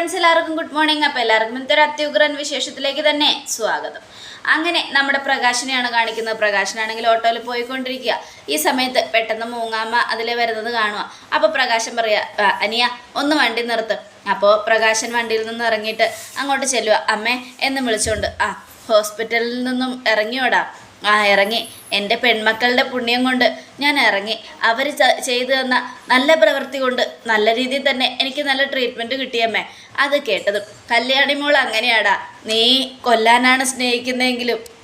Friends എല്ലാവർക്കും good morning അപ്പോൾ എല്ലാവർക്കും ഇന്നത്തെ അത്യുഗ്രൻ വിശേഷത്തിലേക്ക് തന്നെ സ്വാഗതം. അങ്ങനെ നമ്മുടെ പ്രകാശനെയാണ് കാണിക്കുന്നത്. പ്രകാശനാണെങ്കിൽ ഓട്ടോയിൽ പോയിക്കൊണ്ടിരിക്കുക. ഈ സമയത്ത് പെട്ടെന്ന് മൂങ്ങാമ്മ അതിലെ വരുന്നത് കാണുക അപ്പോൾ പ്രകാശൻ പറയുക "ആ, അനിയ ഒന്ന് വണ്ടി നിർത്ത്. അപ്പോൾ പ്രകാശൻ വണ്ടിയിൽ നിന്ന് ഇറങ്ങിയിട്ട് അങ്ങോട്ട് ചെല്ലുക അമ്മേ എന്ന് വിളിച്ചുകൊണ്ട് ആ ഹോസ്പിറ്റലിൽ നിന്നും ഇറങ്ങിയോടാ. ആ ഇറങ്ങി. എന്റെ പെൺമക്കളുടെ പുണ്യം കൊണ്ട് ഞാൻ ഇറങ്ങി. അവർ ചെയ്തു തന്ന നല്ല പ്രവൃത്തി കൊണ്ട് നല്ല രീതിയിൽ തന്നെ എനിക്ക് നല്ല ട്രീറ്റ്മെന്റ് കിട്ടിയമ്മേ അത് കേട്ടതും കല്യാണി മോൾ അങ്ങനെയാടാ. നീ കൊല്ലാനാണ് സ്നേഹിക്കുന്നതെങ്കിലും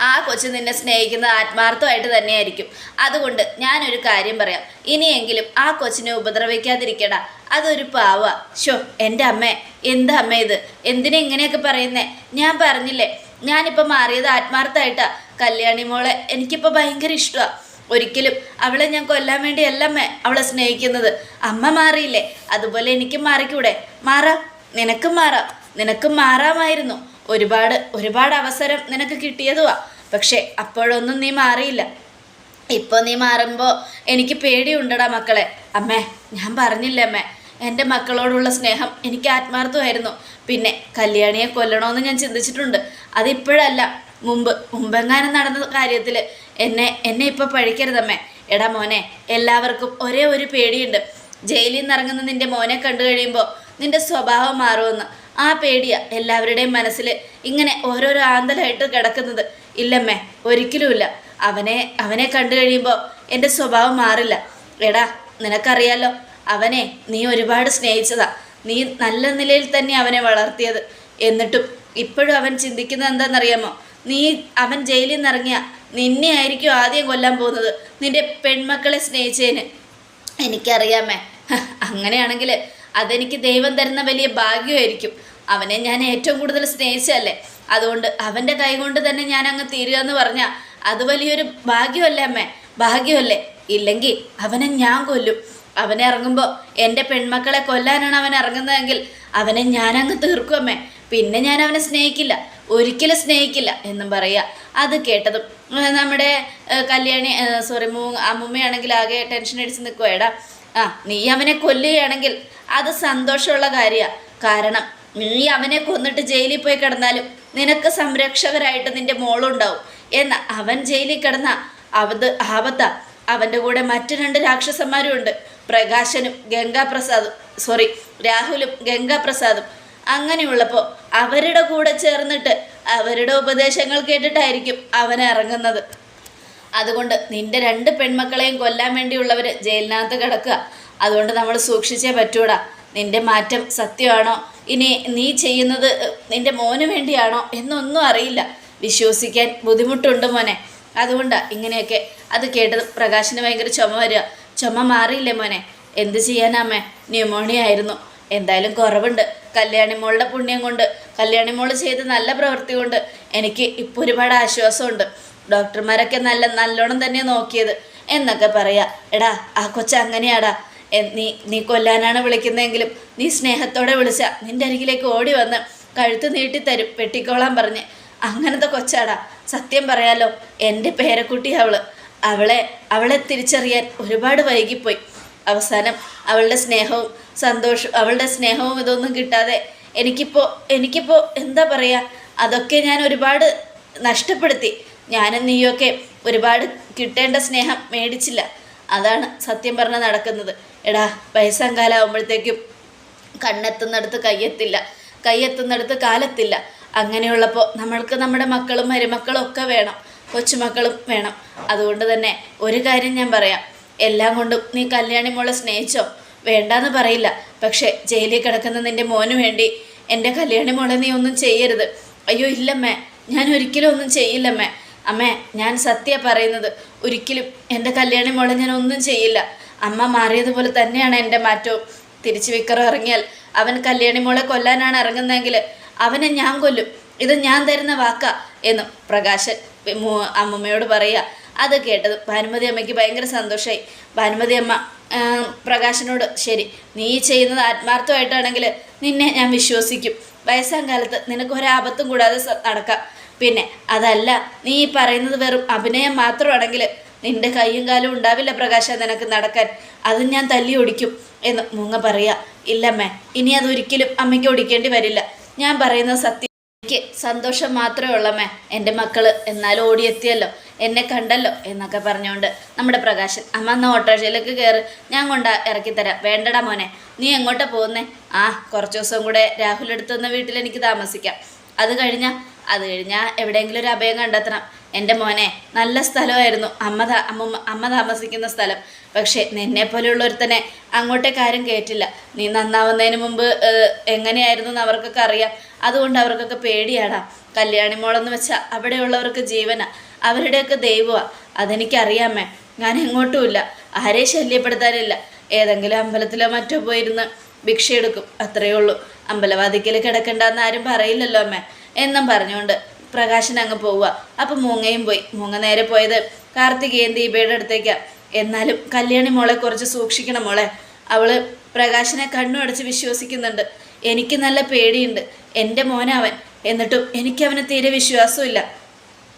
ആ കൊച്ചു നിന്നെ സ്നേഹിക്കുന്നത് ആത്മാർത്ഥമായിട്ട് തന്നെയായിരിക്കും. അതുകൊണ്ട് ഞാനൊരു കാര്യം പറയാം. ഇനിയെങ്കിലും ആ കൊച്ചിനെ ഉപദ്രവിക്കാതിരിക്കടാ. അതൊരു പാവ. ഷോ എന്റെ അമ്മേ എന്താ അമ്മ ഇത്? എന്തിനെ ഇങ്ങനെയൊക്കെ പറയുന്നേ? ഞാൻ പറഞ്ഞില്ലേ? ഞാനിപ്പോൾ മാറിയത് ആത്മാർത്ഥമായിട്ടാ. കല്യാണി മോളെ എനിക്കിപ്പോൾ ഭയങ്കര ഇഷ്ടമാണ് ഒരിക്കലും അവളെ ഞാൻ കൊല്ലാൻ വേണ്ടിയല്ല അവളെ സ്നേഹിക്കുന്നത്. അമ്മ മാറിയില്ലേ? അതുപോലെ എനിക്കും മാറിക്കൂടെ? മാറാം. നിനക്കും മാറാം. നിനക്കും മാറാമായിരുന്നു. ഒരുപാട് ഒരുപാട് അവസരം നിനക്ക് കിട്ടിയതുവാ. പക്ഷേ അപ്പോഴൊന്നും നീ മാറിയില്ല. ഇപ്പോൾ നീ മാറുമ്പോൾ എനിക്ക് പേടിയുണ്ടടാ മക്കളെ. അമ്മേ ഞാൻ പറഞ്ഞില്ല അമ്മേ എന്റെ മക്കളോടുള്ള സ്നേഹം എനിക്ക് ആത്മാർത്ഥമായിരുന്നു. പിന്നെ കല്യാണിയെ കൊല്ലണമെന്ന് ഞാൻ ചിന്തിച്ചിട്ടുണ്ട്. അതിപ്പോഴല്ല മുമ്പ് മുമ്പെങ്ങാനും നടന്ന കാര്യത്തിൽ എന്നെ എന്നെ ഇപ്പോൾ പഴിക്കരുതമ്മേ എടാ മോനെ എല്ലാവർക്കും ഒരേ ഒരു പേടിയുണ്ട്. ജയിലിൽ നിന്ന് ഇറങ്ങുന്ന നിന്റെ മോനെ കണ്ടു കഴിയുമ്പോൾ നിന്റെ സ്വഭാവം മാറുമെന്ന്. ആ പേടിയാ എല്ലാവരുടെയും മനസ്സിൽ ഇങ്ങനെ ഓരോരോ ആന്തലായിട്ട് കിടക്കുന്നത്. ഇല്ലമ്മേ ഒരിക്കലുമില്ല. അവനെ അവനെ കണ്ടു കഴിയുമ്പോൾ എന്റെ സ്വഭാവം മാറില്ല. എടാ നിനക്കറിയാലോ അവനെ നീ ഒരുപാട് സ്നേഹിച്ചതാ. നീ നല്ല നിലയിൽ തന്നെ അവനെ വളർത്തിയത്. എന്നിട്ടും ഇപ്പോഴും അവൻ ചിന്തിക്കുന്നത് എന്താണെന്നറിയാമോ? നീ അവൻ ജയിലിൽ നിന്നിറങ്ങിയ നിന്നെ ആയിരിക്കും ആദ്യം കൊല്ലാൻ പോകുന്നത്. നിന്റെ പെൺമക്കളെ സ്നേഹിച്ചതിന്. എനിക്കറിയാമേ. അങ്ങനെയാണെങ്കിൽ അതെനിക്ക് ദൈവം തരുന്ന വലിയ ഭാഗ്യമായിരിക്കും. അവനെ ഞാൻ ഏറ്റവും കൂടുതൽ സ്നേഹിച്ചല്ലേ അതുകൊണ്ട് അവന്റെ കൈ കൊണ്ട് തന്നെ ഞാൻ അങ്ങ് തീരുക എന്ന് പറഞ്ഞാൽ അത് വലിയൊരു ഭാഗ്യമല്ലേ അമ്മേ? ഭാഗ്യമല്ലേ? ഇല്ലെങ്കിൽ അവനെ ഞാൻ കൊല്ലും. അവനെ ഇറങ്ങുമ്പോൾ എന്റെ പെൺമക്കളെ കൊല്ലാനാണ് അവൻ ഇറങ്ങുന്നതെങ്കിൽ അവനെ ഞാനങ്ങ് തീർക്കും അമ്മേ. പിന്നെ ഞാൻ അവനെ സ്നേഹിക്കില്ല. ഒരിക്കലും സ്നേഹിക്കില്ല എന്നും പറയുക അത് കേട്ടതും. നമ്മുടെ കല്യാണി സോറി മൂ അമ്മൂമ്മയാണെങ്കിൽ ആകെ ടെൻഷൻ അടിച്ച് നിൽക്കുക എടാ ആ നീ അവനെ കൊല്ലുകയാണെങ്കിൽ അത് സന്തോഷമുള്ള കാര്യമാണ് കാരണം നീ അവനെ കൊന്നിട്ട് ജയിലിൽ പോയി കിടന്നാലും നിനക്ക് സംരക്ഷകരായിട്ട് നിന്റെ മോളുണ്ടാവും. എന്ന അവൻ ജയിലിൽ കിടന്ന അവത് ആപത്ത. അവന്റെ കൂടെ മറ്റു രണ്ട് രാക്ഷസന്മാരും ഉണ്ട്. പ്രകാശനും ഗംഗാപ്രസാദും സോറി രാഹുലും ഗംഗാപ്രസാദും. അങ്ങനെയുള്ളപ്പോൾ അവരുടെ കൂടെ ചേർന്നിട്ട് അവരുടെ ഉപദേശങ്ങൾ കേട്ടിട്ടായിരിക്കും അവൻ ഇറങ്ങുന്നത്. അതുകൊണ്ട് നിന്റെ രണ്ട് പെൺമക്കളെയും കൊല്ലാൻ വേണ്ടിയുള്ളവർ ജയിലിനകത്ത് കിടക്കുക. അതുകൊണ്ട് നമ്മൾ സൂക്ഷിച്ചേ പറ്റൂടാ. നിന്റെ മാറ്റം സത്യമാണോ? ഇനി നീ ചെയ്യുന്നത് നിന്റെ മോന് വേണ്ടിയാണോ എന്നൊന്നും അറിയില്ല. വിശ്വസിക്കാൻ ബുദ്ധിമുട്ടുണ്ട് മോനെ. അതുകൊണ്ടാണ് ഇങ്ങനെയൊക്കെ. അത് കേട്ടത് പ്രകാശിന് ഭയങ്കര ചുമ വരിക. ചുമ മാറിയില്ലേ മോനെ? എന്ത് ചെയ്യാനാമേ ന്യൂമോണിയ ആയിരുന്നു. എന്തായാലും കുറവുണ്ട്. കല്യാണി മോളുടെ പുണ്യം കൊണ്ട് കല്യാണി മോൾ ചെയ്ത നല്ല പ്രവൃത്തി കൊണ്ട് എനിക്ക് ഇപ്പോൾ ഒരുപാട് ആശ്വാസമുണ്ട്. ഡോക്ടർമാരൊക്കെ നല്ല നല്ലോണം തന്നെ നോക്കിയത്. എന്നൊക്കെ പറയാ എടാ ആ കൊച്ച അങ്ങനെയാടാ. നീ നീ കൊല്ലാനാണ് വിളിക്കുന്നതെങ്കിലും നീ സ്നേഹത്തോടെ വിളിച്ച നിന്റെ അരികിലേക്ക് ഓടി വന്ന് കഴുത്ത് നീട്ടിത്തരും വെട്ടിക്കോളാൻ പറഞ്ഞ്. അങ്ങനത്തെ കൊച്ചാടാ. സത്യം പറയാലോ എന്റെ പേരക്കുട്ടി അവൾ. അവളെ അവളെ തിരിച്ചറിയാൻ ഒരുപാട് വൈകിപ്പോയി. അവസാനം അവളുടെ സ്നേഹവും സന്തോഷവും അവളുടെ സ്നേഹവും ഇതൊന്നും കിട്ടാതെ എനിക്കിപ്പോൾ എനിക്കിപ്പോൾ എന്താ പറയുക അതൊക്കെ ഞാൻ ഒരുപാട് നഷ്ടപ്പെടുത്തി. ഞാനും നീയൊക്കെ ഒരുപാട് കിട്ടേണ്ട സ്നേഹം മേടിച്ചില്ല. അതാണ് സത്യം പറഞ്ഞ് നടക്കുന്നത്. എടാ വയസ്സങ്കാലാവുമ്പോഴത്തേക്കും കണ്ണെത്തുന്നിടത്ത് കയ്യെത്തില്ല. കയ്യെത്തുന്നിടത്ത് കാലെത്തില്ല. അങ്ങനെയുള്ളപ്പോൾ നമ്മൾക്ക് നമ്മുടെ മക്കളും മരുമക്കളും ഒക്കെ വേണം. കൊച്ചുമക്കളും വേണം. അതുകൊണ്ട് തന്നെ ഒരു കാര്യം ഞാൻ പറയാം. എല്ലാം കൊണ്ടും നീ കല്യാണി മോളെ സ്നേഹിച്ചോ? വേണ്ടാന്ന് പറയില്ല. പക്ഷെ ജയിലിൽ കിടക്കുന്ന നിന്റെ മോന് വേണ്ടി എന്റെ കല്യാണി മോളെ നീ ഒന്നും ചെയ്യരുത്. അയ്യോ ഇല്ലമ്മേ. ഞാൻ ഒരിക്കലും ഒന്നും ചെയ്യില്ലമ്മേ. അമ്മേ ഞാൻ സത്യ പറയുന്നത്. ഒരിക്കലും എന്റെ കല്യാണി മോളെ ഞാൻ ഒന്നും ചെയ്യില്ല. അമ്മ മാറിയതുപോലെ തന്നെയാണ് എന്റെ മാറ്റവും. തിരിച്ചു വിക്കറ ഇറങ്ങിയാൽ അവൻ കല്യാണി മോളെ കൊല്ലാനാണ് ഇറങ്ങുന്നതെങ്കിൽ അവനെ ഞാൻ കൊല്ലും. ഇത് ഞാൻ തരുന്ന വാക്കാ എന്ന് പ്രകാശൻ അമ്മമ്മയോട് പറയുക. അത് കേട്ടത് ഭാനുമതി അമ്മയ്ക്ക് ഭയങ്കര സന്തോഷമായി ഭാനുമതി അമ്മ പ്രകാശനോട് ശരി നീ ചെയ്യുന്നത് ആത്മാർത്ഥമായിട്ടാണെങ്കിൽ നിന്നെ ഞാൻ വിശ്വസിക്കും. വയസ്സാം കാലത്ത് നിനക്ക് ഒരാപത്തും കൂടാതെ നടക്കാം. പിന്നെ അതല്ല നീ പറയുന്നത് വെറും അഭിനയം മാത്രമാണെങ്കിൽ നിന്റെ കൈയും കാലും ഉണ്ടാവില്ല പ്രകാശ നിനക്ക് നടക്കാൻ. അത് ഞാൻ തല്ലി ഒടിക്കും എന്ന് മുങ്ങ പറയാ ഇല്ലമ്മേ ഇനി അതൊരിക്കലും അമ്മയ്ക്ക് ഒടിക്കേണ്ടി വരില്ല. ഞാൻ പറയുന്നത് സത്യം. എനിക്ക് സന്തോഷം മാത്രമേ ഉള്ളമേ എന്റെ മക്കൾ എന്നാലും ഓടിയെത്തിയല്ലോ എന്നെ കണ്ടല്ലോ എന്നൊക്കെ പറഞ്ഞുകൊണ്ട് നമ്മുടെ പ്രകാശൻ അമ്മ എന്നാ ഓട്ടോറിക്ഷയിലേക്ക് കയറി ഞാൻ കൊണ്ടാ ഇറക്കിത്തരാം വേണ്ടടാ മോനെ നീ എങ്ങോട്ടാ പോകുന്നേ? ആ കുറച്ച് ദിവസം കൂടെ രാഹുൽ എടുത്തുന്ന വീട്ടിൽ എനിക്ക് താമസിക്കാം അത് കഴിഞ്ഞാൽ അത് കഴിഞ്ഞാൽ എവിടെയെങ്കിലും ഒരു അഭയം കണ്ടെത്തണം. എന്റെ മോനെ നല്ല സ്ഥലമായിരുന്നു. അമ്മ അമ്മ അമ്മ താമസിക്കുന്ന സ്ഥലം. പക്ഷേ നിന്നെ പോലെയുള്ളൊരുത്തനെ അങ്ങോട്ടെ കാര്യം കേട്ടില്ല. നീ നന്നാവുന്നതിന് മുമ്പ് എങ്ങനെയായിരുന്നു എന്ന് അവർക്കൊക്കെ അറിയാം. അതുകൊണ്ട് അവർക്കൊക്കെ പേടിയാടാ. കല്യാണി മോളെന്ന് വെച്ചാൽ അവിടെയുള്ളവർക്ക് ജീവനാ. അവരുടെയൊക്കെ ദൈവമാണ് അതെനിക്കറിയാമേ. ഞാൻ എങ്ങോട്ടുമില്ല. ആരെയും ശല്യപ്പെടുത്താനില്ല. ഏതെങ്കിലും അമ്പലത്തിലോ മറ്റോ പോയിരുന്ന് ഭിക്ഷ എടുക്കും അത്രയേ ഉള്ളൂ. അമ്പലവാദിക്കൽ കിടക്കണ്ടെന്ന് ആരും പറയില്ലല്ലോ അമ്മേ. എന്നും പറഞ്ഞുകൊണ്ട് പ്രകാശൻ അങ്ങ് പോവുക. അപ്പം മൂങ്ങയും പോയി. മൂങ്ങ നേരെ പോയത് കാർത്തികേയൻ ദീപയുടെ അടുത്തേക്കാ. എന്നാലും കല്യാണി മോളെ കുറച്ച് സൂക്ഷിക്കണം മോളെ. അവൾ പ്രകാശനെ കണ്ണു അടച്ച് വിശ്വസിക്കുന്നുണ്ട്. എനിക്ക് നല്ല പേടിയുണ്ട്. എന്റെ മോനവൻ എന്നിട്ടും എനിക്ക് എനിക്കവന് തീരെ വിശ്വാസമില്ല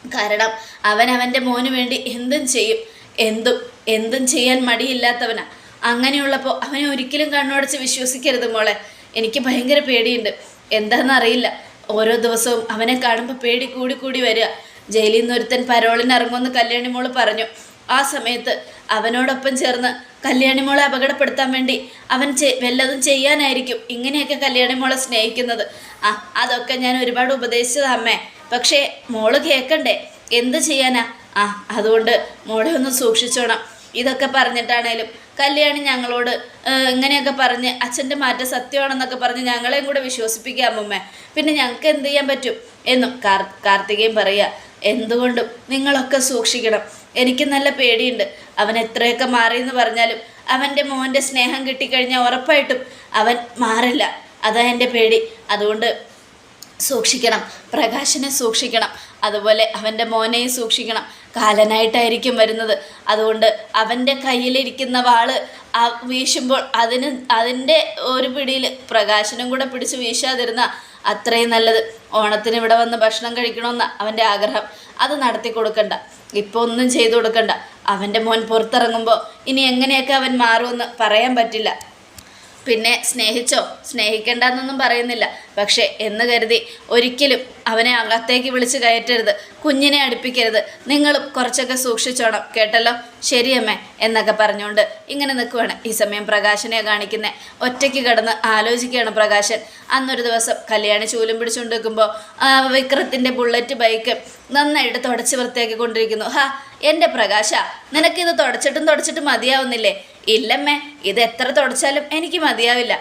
കാരണം അവൻ അവന്റെ മോന് വേണ്ടി എന്തും ചെയ്യും. എന്തും എന്തും ചെയ്യാൻ മടിയില്ലാത്തവനാ. അങ്ങനെയുള്ളപ്പോൾ അവനെ ഒരിക്കലും കണ്ണുടച്ച് വിശ്വസിക്കരുത് മോളെ. എനിക്ക് ഭയങ്കര പേടിയുണ്ട്. എന്താണെന്നറിയില്ല. ഓരോ ദിവസവും അവനെ കാണുമ്പോൾ പേടി കൂടി കൂടി വരിക. ജയിലിൽ നിന്ന് ഒരുത്തൻ പരോളിന് ഇറങ്ങുമെന്ന് കല്യാണി മോൾ പറഞ്ഞു. ആ സമയത്ത് അവനോടൊപ്പം ചേർന്ന് കല്യാണി മോളെ അപകടപ്പെടുത്താൻ വേണ്ടി അവൻ ചെ വല്ലതും ചെയ്യാനായിരിക്കും ഇങ്ങനെയൊക്കെ കല്യാണി മോളെ സ്നേഹിക്കുന്നത്. ആ അതൊക്കെ ഞാൻ ഒരുപാട് ഉപദേശിച്ചതാ അമ്മേ. പക്ഷേ മോൾ കേൾക്കണ്ടേ എന്ത് ചെയ്യാനാ? ആ അതുകൊണ്ട് മോളെ ഒന്ന് സൂക്ഷിച്ചോണം. ഇതൊക്കെ പറഞ്ഞിട്ടാണേലും കല്യാണി ഞങ്ങളോട് ഇങ്ങനെയൊക്കെ പറഞ്ഞ് അച്ഛന്റെ മാറ്റം സത്യമാണെന്നൊക്കെ പറഞ്ഞ് ഞങ്ങളെയും കൂടെ വിശ്വസിപ്പിക്കുക അമ്മമ്മ. പിന്നെ ഞങ്ങൾക്ക് എന്ത് ചെയ്യാൻ പറ്റും? എന്നും കാർ കാർത്തികയും പറയുക എന്തുകൊണ്ടും നിങ്ങളൊക്കെ സൂക്ഷിക്കണം. എനിക്ക് നല്ല പേടിയുണ്ട്. അവൻ എത്രയൊക്കെ മാറിയെന്ന് പറഞ്ഞാലും അവന്റെ മോന്റെ സ്നേഹം കിട്ടിക്കഴിഞ്ഞാൽ ഉറപ്പായിട്ടും അവൻ മാറില്ല. അതാ എന്റെ പേടി. അതുകൊണ്ട് സൂക്ഷിക്കണം. പ്രകാശനെ സൂക്ഷിക്കണം. അതുപോലെ അവന്റെ മോനെയും സൂക്ഷിക്കണം. കാലനായിട്ടായിരിക്കും വരുന്നത്. അതുകൊണ്ട് അവന്റെ കയ്യിലിരിക്കുന്ന വാൾ വീശുമ്പോൾ അതിന് അതിന്റെ ഒരു പിടിയിൽ പ്രകാശനും കൂടെ പിടിച്ച് വീശാതിരുന്ന അത്രയും നല്ലത്. ഓണത്തിന് ഇവിടെ വന്ന് ഭക്ഷണം കഴിക്കണമെന്ന അവന്റെ ആഗ്രഹം. അത് നടത്തി കൊടുക്കണ്ട. ഇപ്പോൾ ഒന്നും ചെയ്തു കൊടുക്കണ്ട. അവന്റെ മോൻ പുറത്തിറങ്ങുമ്പോൾ ഇനി എങ്ങനെയൊക്കെ അവൻ മാറുമെന്ന് പറയാൻ പറ്റില്ല. പിന്നെ സ്നേഹിച്ചോ? സ്നേഹിക്കേണ്ടെന്നൊന്നും പറയുന്നില്ല. പക്ഷേ എന്ന് കരുതി ഒരിക്കലും അവനെ അകത്തേക്ക് വിളിച്ച് കയറ്റരുത്. കുഞ്ഞിനെ അടുപ്പിക്കരുത്. നിങ്ങളും കുറച്ചൊക്കെ സൂക്ഷിച്ചോണം കേട്ടല്ലോ? ശരിയമ്മേ എന്നൊക്കെ പറഞ്ഞുകൊണ്ട് ഇങ്ങനെ നിൽക്കുവാണ് ഈ സമയം പ്രകാശനെ കാണിക്കുന്നത് ഒറ്റയ്ക്ക് കിടന്ന് ആലോചിക്കുകയാണ് പ്രകാശൻ. അന്നൊരു ദിവസം കല്യാണി ചൂലും പിടിച്ചുകൊണ്ട് നിൽക്കുമ്പോൾ വിക്രത്തിന്റെ ബുള്ളറ്റ് ബൈക്ക് നന്നായിട്ട് തുടച്ച് വൃത്തിയാക്കി കൊണ്ടിരിക്കുന്നു. ഹാ എന്റെ പ്രകാശ നിനക്കിത് തുടച്ചിട്ടും തുടച്ചിട്ടും മതിയാവുന്നില്ലേ? ഇല്ലമ്മേ ഇത് എത്ര തുടച്ചാലും എനിക്ക് മതിയാവില്ല.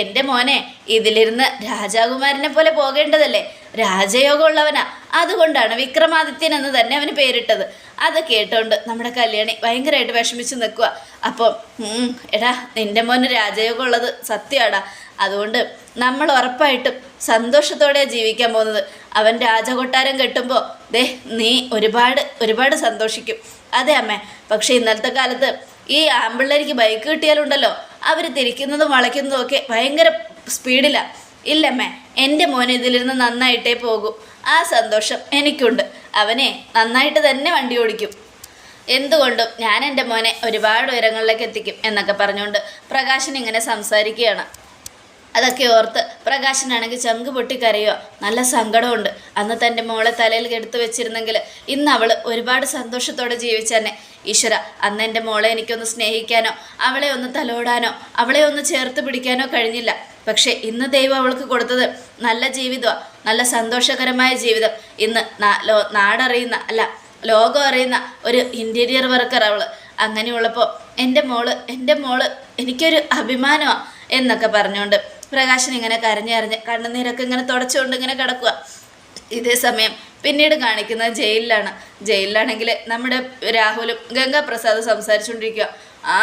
എന്റെ മോനെ ഇതിലിരുന്ന് രാജാകുമാരനെ പോലെ പോകേണ്ടതല്ലേ? രാജയോഗമുള്ളവനാ. അതുകൊണ്ടാണ് വിക്രമാദിത്യൻ എന്ന് തന്നെ അവന് പേരിട്ടത്. അത് കേട്ടോണ്ട് നമ്മുടെ കല്യാണി ഭയങ്കരമായിട്ട് വിഷമിച്ച് നിൽക്കുക അപ്പോൾ എടാ നിന്റെ മോന് രാജയോഗം ഉള്ളത് സത്യമാടാ. അതുകൊണ്ട് നമ്മൾ ഉറപ്പായിട്ടും സന്തോഷത്തോടെ ജീവിക്കാൻ പോകുന്നത്. അവൻ രാജകൊട്ടാരം കെട്ടുമ്പോൾ ദേ നീ ഒരുപാട് ഒരുപാട് സന്തോഷിക്കും. അതെ അമ്മേ പക്ഷേ ഇന്നത്തെ കാലത്ത് ഈ ആമ്പിള്ളേർക്ക് ബൈക്ക് കിട്ടിയാലുണ്ടല്ലോ. അവർ തിരിക്കുന്നതും വളയ്ക്കുന്നതും ഒക്കെ ഭയങ്കര സ്പീഡിലാണ് ഇല്ലമ്മേ എന്റെ മോൻ ഇതിലിരുന്ന് നന്നായിട്ടേ പോകും. ആ സന്തോഷം എനിക്കുണ്ട്. അവനെ നന്നായിട്ട് തന്നെ വണ്ടി ഓടിക്കും. എന്തുകൊണ്ടും ഞാൻ എന്റെ മോനെ ഒരുപാട് ഉയരങ്ങളിലേക്ക് എത്തിക്കും എന്നൊക്കെ പറഞ്ഞുകൊണ്ട് പ്രകാശൻ ഇങ്ങനെ സംസാരിക്കുകയാണ്. അതൊക്കെ ഓർത്ത് പ്രകാശനാണെങ്കിൽ ചങ്ക് പൊട്ടിക്കരയോ നല്ല സങ്കടമുണ്ട്. അന്ന് തന്റെ മോളെ തലയിൽ എടുത്തു വെച്ചിരുന്നെങ്കിൽ ഇന്ന് അവൾ ഒരുപാട് സന്തോഷത്തോടെ ജീവിച്ചെന്നെ ഈശ്വര അന്ന് എന്റെ മോളെ എനിക്കൊന്ന് സ്നേഹിക്കാനോ അവളെ ഒന്ന് തലോടാനോ അവളെ ഒന്ന് ചേർത്ത് പിടിക്കാനോ കഴിഞ്ഞില്ല. പക്ഷേ ഇന്ന് ദൈവം അവൾക്ക് കൊടുത്തത് നല്ല ജീവിതമാണ് നല്ല സന്തോഷകരമായ ജീവിതം. ഇന്ന് നാടറിയുന്ന അല്ല ലോകം അറിയുന്ന ഒരു ഇന്റീരിയർ വർക്കർ അവൾ അങ്ങനെയുള്ളപ്പോൾ എന്റെ മോൾ എന്റെ മോൾ എനിക്കൊരു അഭിമാനമാണ് എന്നൊക്കെ പറഞ്ഞുകൊണ്ട് പ്രകാശൻ ഇങ്ങനെ കരഞ്ഞറിഞ്ഞ് കണ്ണുനീരൊക്കെ ഇങ്ങനെ തുടച്ചുകൊണ്ട് ഇങ്ങനെ കിടക്കുക ഇതേ സമയം പിന്നീട് കാണിക്കുന്നത് ജയിലിലാണ്. ജയിലിലാണെങ്കിൽ നമ്മുടെ രാഹുലും ഗംഗാപ്രസാദ് സംസാരിച്ചുകൊണ്ടിരിക്കുക ആ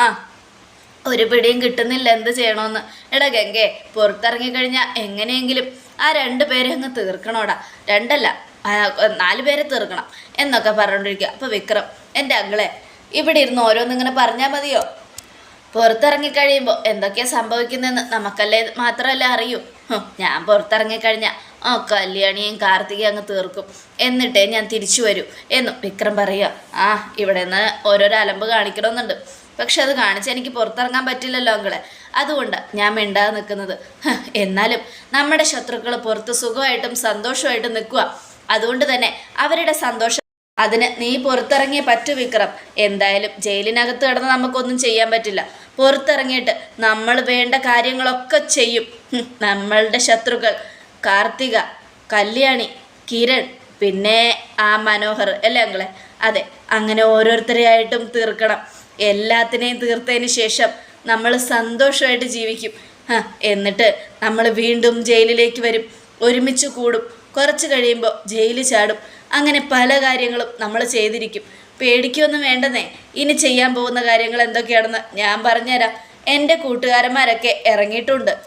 ഒരു പിടിയും കിട്ടുന്നില്ല എന്ത് ചെയ്യണമെന്ന് എടാ ഗംഗേ പുറത്തിറങ്ങിക്കഴിഞ്ഞാൽ എങ്ങനെയെങ്കിലും ആ രണ്ട് പേരെ അങ്ങ് തീർക്കണോടാ. രണ്ടല്ല നാല് പേരെ തീർക്കണം എന്നൊക്കെ പറഞ്ഞുകൊണ്ടിരിക്കുക അപ്പോൾ വിക്രം എന്റെ അങ്ങളെ ഇവിടെ ഇരുന്ന് ഓരോന്നിങ്ങനെ പറഞ്ഞാൽ മതിയോ? പുറത്തിറങ്ങിക്കഴിയുമ്പോൾ എന്തൊക്കെയാ സംഭവിക്കുന്നതെന്ന് നമുക്കല്ലേ മാത്രമല്ല അറിയൂ. ഞാൻ പുറത്തിറങ്ങിക്കഴിഞ്ഞാൽ ആ കല്യാണിയും കാർത്തികയും അങ്ങ് തീർക്കും. എന്നിട്ടേ ഞാൻ തിരിച്ചു വരൂ എന്നും വിക്രം പറയുക. ആ ഇവിടെ നിന്ന് ഓരോരോ അലമ്പ് കാണിക്കണമെന്നുണ്ട്. പക്ഷെ അത് കാണിച്ച് എനിക്ക് പുറത്തിറങ്ങാൻ പറ്റില്ലല്ലോ അങ്ങളെ അതുകൊണ്ട് ഞാൻ മിണ്ടാതെ നിൽക്കുന്നത്. എന്നാലും നമ്മുടെ ശത്രുക്കൾ പുറത്ത് സുഖമായിട്ടും സന്തോഷമായിട്ടും നിൽക്കുക അതുകൊണ്ട് തന്നെ അവരുടെ സന്തോഷം അതിന് നീ പുറത്തിറങ്ങിയേ പറ്റു വിക്രം. എന്തായാലും ജയിലിനകത്ത് കിടന്ന് നമുക്കൊന്നും ചെയ്യാൻ പറ്റില്ല. പുറത്തിറങ്ങിയിട്ട് നമ്മൾ വേണ്ട കാര്യങ്ങളൊക്കെ ചെയ്യും. നമ്മളുടെ ശത്രുക്കൾ. കാർത്തിക കല്യാണി കിരൺ പിന്നെ ആ മനോഹർ. അല്ലേ അങ്ങളെ അതെ അങ്ങനെ ഓരോരുത്തരെയായിട്ടും തീർക്കണം. എല്ലാത്തിനെയും തീർത്തതിന് ശേഷം നമ്മൾ സന്തോഷമായിട്ട് ജീവിക്കും. എന്നിട്ട് നമ്മൾ വീണ്ടും ജയിലിലേക്ക് വരും. ഒരുമിച്ച് കൂടും. കുറച്ച് കഴിയുമ്പോൾ ജയിലിൽ ചാടും. അങ്ങനെ പല കാര്യങ്ങളും നമ്മൾ ചെയ്തിരിക്കും. പേടിക്കൊന്നും വേണ്ടെന്നേ. ഇനി ചെയ്യാൻ പോകുന്ന കാര്യങ്ങൾ എന്തൊക്കെയാണെന്ന് ഞാൻ പറഞ്ഞുതരാം. എന്റെ കൂട്ടുകാരന്മാരൊക്കെ ഇറങ്ങിയിട്ടുണ്ട്.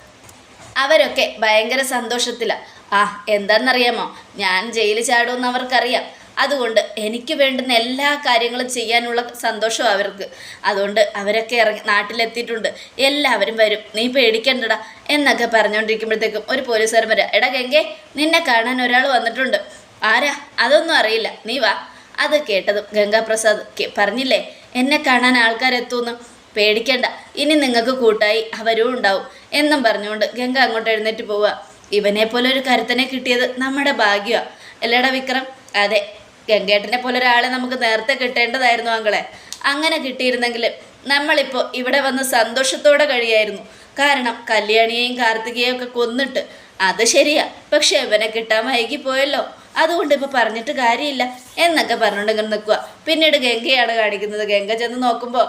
അവരൊക്കെ ഭയങ്കര സന്തോഷത്തിലാണ് ആ എന്താണെന്നറിയാമോ? ഞാൻ ജയിലിൽ ചാടുമെന്ന് അവർക്കറിയാം. അതുകൊണ്ട് എനിക്ക് വേണ്ടുന്ന എല്ലാ കാര്യങ്ങളും ചെയ്യാനുള്ള സന്തോഷം അവർക്ക്. അതുകൊണ്ട് അവരൊക്കെ ഇറങ്ങി നാട്ടിലെത്തിയിട്ടുണ്ട്. എല്ലാവരും വരും. നീ പേടിക്കണ്ടടാ എന്നൊക്കെ പറഞ്ഞുകൊണ്ടിരിക്കുമ്പോഴത്തേക്കും ഒരു പോലീസുകാരൻ വരാം. എടാ ഗംഗെ നിന്നെ കാണാൻ ഒരാൾ വന്നിട്ടുണ്ട്. ആരാ? അതൊന്നും അറിയില്ല. നീ വാ. അത് കേട്ടതും ഗംഗാപ്രസാദ് പറഞ്ഞില്ലേ? എന്നെ കാണാൻ ആൾക്കാരെത്തുമെന്ന് പേടിക്കണ്ട. ഇനി നിങ്ങൾക്ക് കൂട്ടായി അവരും ഉണ്ടാവും. എന്നും പറഞ്ഞുകൊണ്ട് ഗംഗ അങ്ങോട്ട് എഴുന്നേറ്റ് പോവുക. ഇവനെ പോലെ ഒരു കരുത്തനെ കിട്ടിയത് നമ്മുടെ ഭാഗ്യമാണ് അല്ലേടാ വിക്രം? അതെ. ഗംഗേട്ടനെ പോലെ ഒരാളെ നമുക്ക് നേരത്തെ കിട്ടേണ്ടതായിരുന്നു അങ്ങളെ അങ്ങനെ കിട്ടിയിരുന്നെങ്കിൽ നമ്മളിപ്പോൾ ഇവിടെ വന്ന് സന്തോഷത്തോടെ കഴിയായിരുന്നു. കാരണം കല്യാണിയെയും കാർത്തികയെയും ഒക്കെ കൊന്നിട്ട് അത് ശരിയാ. പക്ഷെ ഇവനെ കിട്ടാൻ വൈകി പോയല്ലോ അതുകൊണ്ട് ഇപ്പോൾ പറഞ്ഞിട്ട് കാര്യമില്ല. എന്നൊക്കെ പറഞ്ഞുകൊണ്ട് ഇങ്ങനെ നിൽക്കുക പിന്നീട് ഗംഗയാണ് കാണിക്കുന്നത്. ഗംഗ ചെന്ന് നോക്കുമ്പോൾ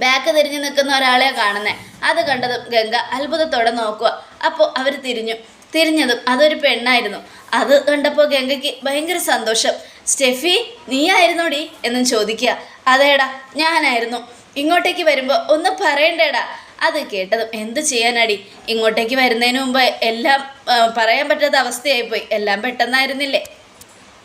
ബാക്ക് തിരിഞ്ഞ് നിൽക്കുന്ന ഒരാളെ കാണുന്നത് അത് കണ്ടതും ഗംഗ അത്ഭുതത്തോടെ നോക്കുക അപ്പോൾ അവർ തിരിഞ്ഞു. തിരിഞ്ഞതും അതൊരു പെണ്ണായിരുന്നു. അത് കണ്ടപ്പോൾ ഗംഗയ്ക്ക് ഭയങ്കര സന്തോഷം. സ്റ്റെഫി നീയായിരുന്നോടി എന്നും ചോദിക്കുക. അതേടാ ഞാനായിരുന്നു. ഇങ്ങോട്ടേക്ക് വരുമ്പോൾ ഒന്ന് പറയണ്ടേടാ. അത് കേട്ടതും. എന്ത് ചെയ്യാനടി? ഇങ്ങോട്ടേക്ക് വരുന്നതിന് മുമ്പ് എല്ലാം പറയാൻ പറ്റാത്ത അവസ്ഥയായിപ്പോയി. എല്ലാം പെട്ടെന്നായിരുന്നില്ലേ?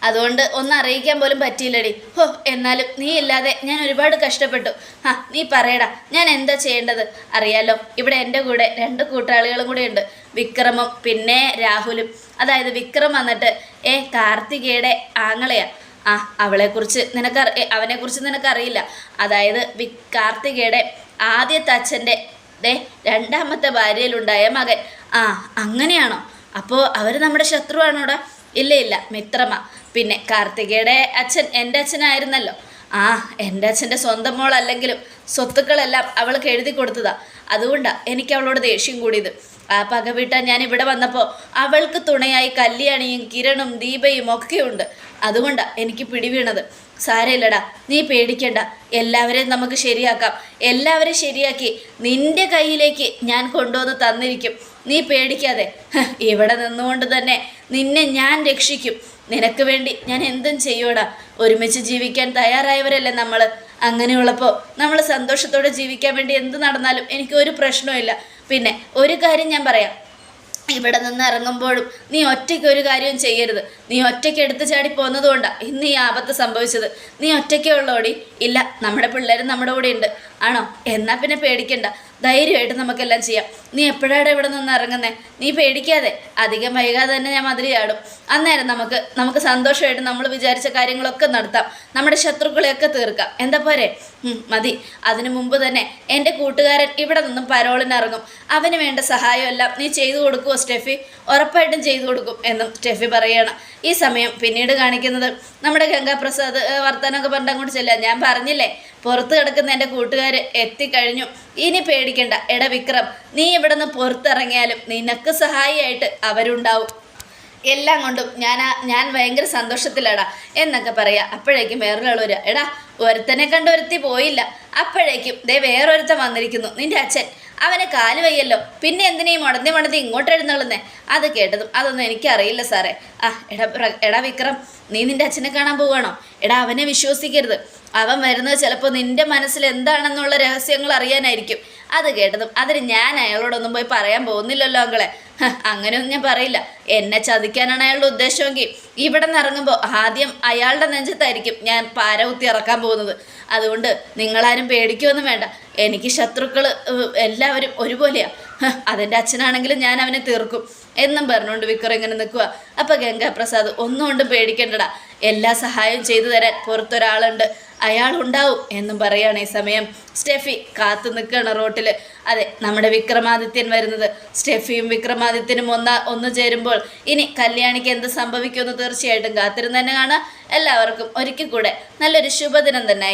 അതുകൊണ്ട് ഒന്ന് അറിയിക്കാൻ പോലും പറ്റിയില്ലടി. ഹോ എന്നാലും നീ ഇല്ലാതെ ഞാൻ ഒരുപാട് കഷ്ടപ്പെട്ടു. ആ നീ പറയടാ ഞാൻ എന്താ ചെയ്യേണ്ടത്? അറിയാലോ ഇവിടെ എന്റെ കൂടെ രണ്ട് കൂട്ടാളികളും കൂടെ ഉണ്ട്. വിക്രമും പിന്നെ രാഹുലും. അതായത് വിക്രം വന്നിട്ട് ഏ കാർത്തികയുടെ ആങ്ങളെയാ? ആ അവളെക്കുറിച്ച് നിനക്ക് അവനെക്കുറിച്ച് നിനക്കറിയില്ല. അതായത് വി കാർത്തികയുടെ ആദ്യത്തെ അച്ഛന്റെ ദേ രണ്ടാമത്തെ ഭാര്യയിലുണ്ടായ മകൻ. ആ അങ്ങനെയാണോ? അപ്പോൾ അവർ നമ്മുടെ ശത്രുവാണോടാ? ഇല്ല ഇല്ല മിത്രമ. പിന്നെ കാർത്തികയുടെ അച്ഛൻ എന്റെ അച്ഛനായിരുന്നല്ലോ. ആ എന്റെ അച്ഛന്റെ സ്വന്തം മോളല്ലെങ്കിലും സ്വത്തുക്കളെല്ലാം അവൾക്ക് എഴുതി കൊടുത്തതാ. അതുകൊണ്ടാണ് എനിക്ക് അവളോട് ദേഷ്യം കൂടിയത്. ആ പകവിട്ട ഞാൻ ഇവിടെ വന്നപ്പോൾ അവൾക്ക് തുണയായി കല്യാണിയും കിരണും ദീപയും ഒക്കെയുണ്ട്. അതുകൊണ്ടാണ് എനിക്ക് പിടിവീണത് സാരമില്ലടാ നീ പേടിക്കണ്ട. എല്ലാവരെയും നമുക്ക് ശരിയാക്കാം. എല്ലാവരെയും ശരിയാക്കി നിന്റെ കയ്യിലേക്ക് ഞാൻ കൊണ്ടുവന്ന് തന്നിരിക്കും. നീ പേടിക്കാതെ. ഇവിടെ നിന്നുകൊണ്ട് തന്നെ നിന്നെ ഞാൻ രക്ഷിക്കും. നിനക്ക് വേണ്ടി ഞാൻ എന്തും ചെയ്യൂടാ. ഒരുമിച്ച് ജീവിക്കാൻ തയ്യാറായവരല്ലേ നമ്മൾ അങ്ങനെയുള്ളപ്പോൾ നമ്മൾ സന്തോഷത്തോടെ ജീവിക്കാൻ വേണ്ടി എന്ത് നടന്നാലും എനിക്ക് ഒരു പ്രശ്നവുമില്ല. പിന്നെ ഒരു കാര്യം ഞാൻ പറയാം. ഇവിടെ നിന്ന് ഇറങ്ങുമ്പോഴും നീ ഒറ്റയ്ക്ക് ഒരു കാര്യവും ചെയ്യരുത്. നീ ഒറ്റയ്ക്ക് എടുത്തു ചാടി പോന്നതുകൊണ്ടാണ് ഇന്ന് ഈ ആപത്ത് സംഭവിച്ചത്. നീ ഒറ്റയ്ക്കേ ഉള്ളോടി. ഇല്ല നമ്മുടെ പിള്ളേരും നമ്മുടെ കൂടെ ഉണ്ട്. ആണോ? എന്നാൽ പിന്നെ പേടിക്കണ്ട. ധൈര്യമായിട്ട് നമുക്കെല്ലാം ചെയ്യാം. നീ എപ്പോഴാണ് ഇവിടെ നിന്ന് ഇറങ്ങുന്നേ? നീ പേടിക്കാതെ. അധികം വൈകാതെ തന്നെ ഞാൻ മതിരി ചാടും അന്നേരം നമുക്ക് നമുക്ക് സന്തോഷമായിട്ട് നമ്മൾ വിചാരിച്ച കാര്യങ്ങളൊക്കെ നടത്താം. നമ്മുടെ ശത്രുക്കളെയൊക്കെ തീർക്കാം. എന്താ പോരെ? മതി. അതിനു മുമ്പ് തന്നെ എന്റെ കൂട്ടുകാരൻ ഇവിടെ നിന്നും പരോളിന് ഇറങ്ങും. അവന് വേണ്ട സഹായമെല്ലാം നീ ചെയ്തു കൊടുക്കുമോ സ്റ്റെഫി? ഉറപ്പായിട്ടും ചെയ്തു കൊടുക്കും എന്നും സ്റ്റെഫി പറയുകയാണ് ഈ സമയം പിന്നീട് കാണിക്കുന്നത് നമ്മുടെ ഗംഗാപ്രസാദ് വർത്തമാനമൊക്കെ പറഞ്ഞിട്ട് അങ്ങോട്ട് ഞാൻ പറഞ്ഞില്ലേ പുറത്ത് കിടക്കുന്ന എന്റെ കൂട്ടുകാർ എത്തിക്കഴിഞ്ഞു. ഇനി പേടിക്കണ്ട. എടാ വിക്രം നീ ഇവിടെ നിന്ന് പുറത്തിറങ്ങിയാലും നിനക്ക് സഹായിയായിട്ട് അവരുണ്ടാവും. എല്ലാം കൊണ്ടും ഞാൻ ഞാൻ ഭയങ്കര സന്തോഷത്തിലാടാ എന്നൊക്കെ പറയാം. അപ്പോഴേക്കും വേറൊരാൾ വരിക. എടാ ഒരുത്തനെ കണ്ട് ഒരുത്തി പോയില്ല. അപ്പോഴേക്കും ദേ വേറൊരുത്തൻ വന്നിരിക്കുന്നു. നിന്റെ അച്ഛൻ. അവന് കാൽ വയ്യല്ലോ. പിന്നെ എന്തിനേയും മുടന്തി മുടന്തി ഇങ്ങോട്ട് എഴുന്നള്ളുന്നേ? അത് കേട്ടതും അതൊന്നും എനിക്കറിയില്ല സാറേ. ആ എടാ എടാ വിക്രം നീ നിന്റെ അച്ഛനെ കാണാൻ പോവുകയാണോ എടാ അവനെ വിശ്വസിക്കരുത്. അവൻ വരുന്നത് ചിലപ്പോൾ നിന്റെ മനസ്സിൽ എന്താണെന്നുള്ള രഹസ്യങ്ങൾ അറിയാനായിരിക്കും. അത് കേട്ടതും അതിന് ഞാൻ അയാളോടൊന്നും പോയി പറയാൻ പോകുന്നില്ലല്ലോ അങ്ങളെ അങ്ങനെയൊന്നും ഞാൻ പറയില്ല. എന്നെ ചതിക്കാനാണ് അയാളുടെ ഉദ്ദേശമെങ്കിൽ ഇവിടെ നിന്ന് ഇറങ്ങുമ്പോൾ ആദ്യം അയാളുടെ നെഞ്ചത്തായിരിക്കും ഞാൻ പാരകുത്തി ഇറക്കാൻ പോകുന്നത്. അതുകൊണ്ട് നിങ്ങളാരും പേടിക്കുമൊന്നും വേണ്ട. എനിക്ക് ശത്രുക്കൾ എല്ലാവരും ഒരുപോലെയാണ് "ഹ്, അതെന്റെ അച്ഛനാണെങ്കിലും ഞാൻ അവനെ തീർക്കും. എന്നും പറഞ്ഞുകൊണ്ട് വിക്രം ഇങ്ങനെ നിൽക്കുക അപ്പം ഗംഗാപ്രസാദ് ഒന്നുകൊണ്ടും പേടിക്കണ്ടടാ. എല്ലാ സഹായവും ചെയ്തു തരാൻ പുറത്തൊരാളുണ്ട്. അയാളുണ്ടാവും എന്നും പറയുകയാണ് ഈ സമയം. സ്റ്റെഫി കാത്തു നിൽക്കുകയാണ് റോട്ടിൽ. അതെ നമ്മുടെ വിക്രമാദിത്യൻ വരുന്നത്. സ്റ്റെഫിയും വിക്രമാദിത്യനും ഒന്ന ഒന്നു ചേരുമ്പോൾ ഇനി കല്യാണിക്ക് എന്ത് സംഭവിക്കുമെന്ന് തീർച്ചയായിട്ടും കാത്തിരുന്ന് തന്നെ കാണാം. എല്ലാവർക്കും ഒരിക്കൽ കൂടെ നല്ലൊരു ശുഭദിനം തന്നെ